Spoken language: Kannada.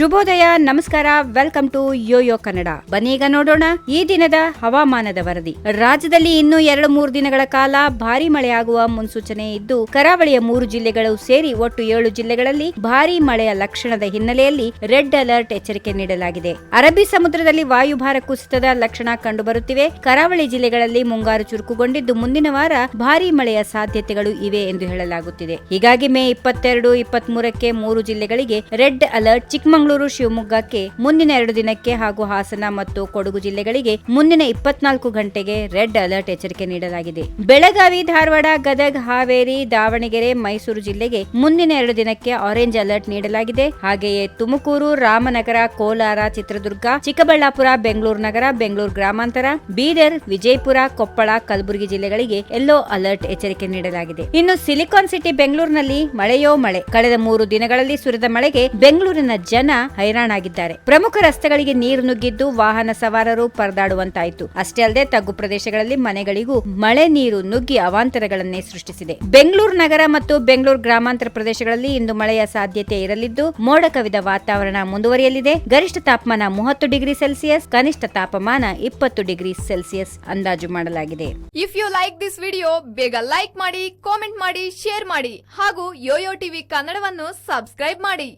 ಶುಭೋದಯ, ನಮಸ್ಕಾರ, ವೆಲ್ಕಮ್ ಟು ಯೋಯೋ ಕನ್ನಡ. ಬನ್ನೀಗ ನೋಡೋಣ ಈ ದಿನದ ಹವಾಮಾನದ ವರದಿ. ರಾಜ್ಯದಲ್ಲಿ ಇನ್ನು ಎರಡು ಮೂರು ದಿನಗಳ ಕಾಲ ಭಾರಿ ಮಳೆಯಾಗುವ ಮುನ್ಸೂಚನೆ ಇದ್ದು, ಕರಾವಳಿಯ ಮೂರು ಜಿಲ್ಲೆಗಳು ಸೇರಿ ಒಟ್ಟು ಏಳು ಜಿಲ್ಲೆಗಳಲ್ಲಿ ಭಾರಿ ಮಳೆಯ ಲಕ್ಷಣದ ಹಿನ್ನೆಲೆಯಲ್ಲಿ ರೆಡ್ ಅಲರ್ಟ್ ಎಚ್ಚರಿಕೆ ನೀಡಲಾಗಿದೆ. ಅರಬ್ಬಿ ಸಮುದ್ರದಲ್ಲಿ ವಾಯುಭಾರ ಕುಸಿತದ ಲಕ್ಷಣ ಕಂಡುಬರುತ್ತಿವೆ. ಕರಾವಳಿ ಜಿಲ್ಲೆಗಳಲ್ಲಿ ಮುಂಗಾರು ಚುರುಕುಗೊಂಡಿದ್ದು, ಮುಂದಿನ ವಾರ ಭಾರಿ ಮಳೆಯ ಸಾಧ್ಯತೆಗಳು ಇವೆ ಎಂದು ಹೇಳಲಾಗುತ್ತಿದೆ. ಹೀಗಾಗಿ ಮೇ ಇಪ್ಪತ್ತೆರಡು, ಇಪ್ಪತ್ಮೂರಕ್ಕೆ ಮೂರು ಜಿಲ್ಲೆಗಳಿಗೆ ರೆಡ್ ಅಲರ್ಟ್ ಚಿಕ್ಕಮಗಳೂರು ಶಿವಮೊಗ್ಗಕ್ಕೆ ಮುಂದಿನ ಎರಡು ದಿನಕ್ಕೆ ಹಾಗೂ ಹಾಸನ ಮತ್ತು ಕೊಡಗು ಜಿಲ್ಲೆಗಳಿಗೆ ಮುಂದಿನ ಇಪ್ಪತ್ನಾಲ್ಕು ಗಂಟೆಗೆ ರೆಡ್ ಅಲರ್ಟ್ ಎಚ್ಚರಿಕೆ ನೀಡಲಾಗಿದೆ. ಬೆಳಗಾವಿ, ಧಾರವಾಡ, ಗದಗ್, ಹಾವೇರಿ, ದಾವಣಗೆರೆ, ಮೈಸೂರು ಜಿಲ್ಲೆಗೆ ಮುಂದಿನ ಎರಡು ದಿನಕ್ಕೆ ಆರೆಂಜ್ ಅಲರ್ಟ್ ನೀಡಲಾಗಿದೆ. ಹಾಗೆಯೇ ತುಮಕೂರು, ರಾಮನಗರ, ಕೋಲಾರ, ಚಿತ್ರದುರ್ಗ, ಚಿಕ್ಕಬಳ್ಳಾಪುರ, ಬೆಂಗಳೂರು ನಗರ, ಬೆಂಗಳೂರು ಗ್ರಾಮಾಂತರ, ಬೀದರ್, ವಿಜಯಪುರ, ಕೊಪ್ಪಳ, ಕಲಬುರಗಿ ಜಿಲ್ಲೆಗಳಿಗೆ ಯೆಲ್ಲೋ ಅಲರ್ಟ್ ಎಚ್ಚರಿಕೆ ನೀಡಲಾಗಿದೆ. ಇನ್ನು ಸಿಲಿಕಾನ್ ಸಿಟಿ ಬೆಂಗಳೂರಿನಲ್ಲಿ ಮಳೆಯೋ ಮಳೆ. ಕಳೆದ ಮೂರು ದಿನಗಳಲ್ಲಿ ಸುರಿದ ಮಳೆಗೆ ಬೆಂಗಳೂರಿನ ಜನ ಹೈರಾಣಾಗಿದ್ದಾರೆ. ಪ್ರಮುಖ ರಸ್ತೆಗಳಿಗೆ ನೀರು ನುಗ್ಗಿದ್ದು ವಾಹನ ಸವಾರರು ಪರದಾಡುವಂತಾಯಿತು. ಅಷ್ಟೇ ಅಲ್ಲದೆ ತಗ್ಗು ಪ್ರದೇಶಗಳಲ್ಲಿ ಮನೆಗಳಿಗೂ ಮಳೆ ನೀರು ನುಗ್ಗಿ ಅವಾಂತರಗಳನ್ನೇ ಸೃಷ್ಟಿಸಿದೆ. ಬೆಂಗಳೂರು ನಗರ ಮತ್ತು ಬೆಂಗಳೂರು ಗ್ರಾಮಾಂತರ ಪ್ರದೇಶಗಳಲ್ಲಿ ಇಂದು ಮಳೆಯ ಸಾಧ್ಯತೆ ಇರಲಿದ್ದು, ಮೋಡ ಕವಿದ ವಾತಾವರಣ ಮುಂದುವರಿಯಲಿದೆ. ಗರಿಷ್ಠ ತಾಪಮಾನ ಮೂವತ್ತು ಡಿಗ್ರಿ ಸೆಲ್ಸಿಯಸ್, ಕನಿಷ್ಠ ತಾಪಮಾನ ಇಪ್ಪತ್ತು ಡಿಗ್ರಿ ಸೆಲ್ಸಿಯಸ್ ಅಂದಾಜು ಮಾಡಲಾಗಿದೆ. If you like this video ಬೇಗ ಲೈಕ್ ಮಾಡಿ ಕಾಮೆಂಟ್ ಮಾಡಿ ಶೇರ್ ಮಾಡಿ ಹಾಗೂ ಯೋಯೋ ಟಿವಿ ಕನ್ನಡವನ್ನು ಸಬ್ಸ್ಕ್ರೈಬ್ ಮಾಡಿ.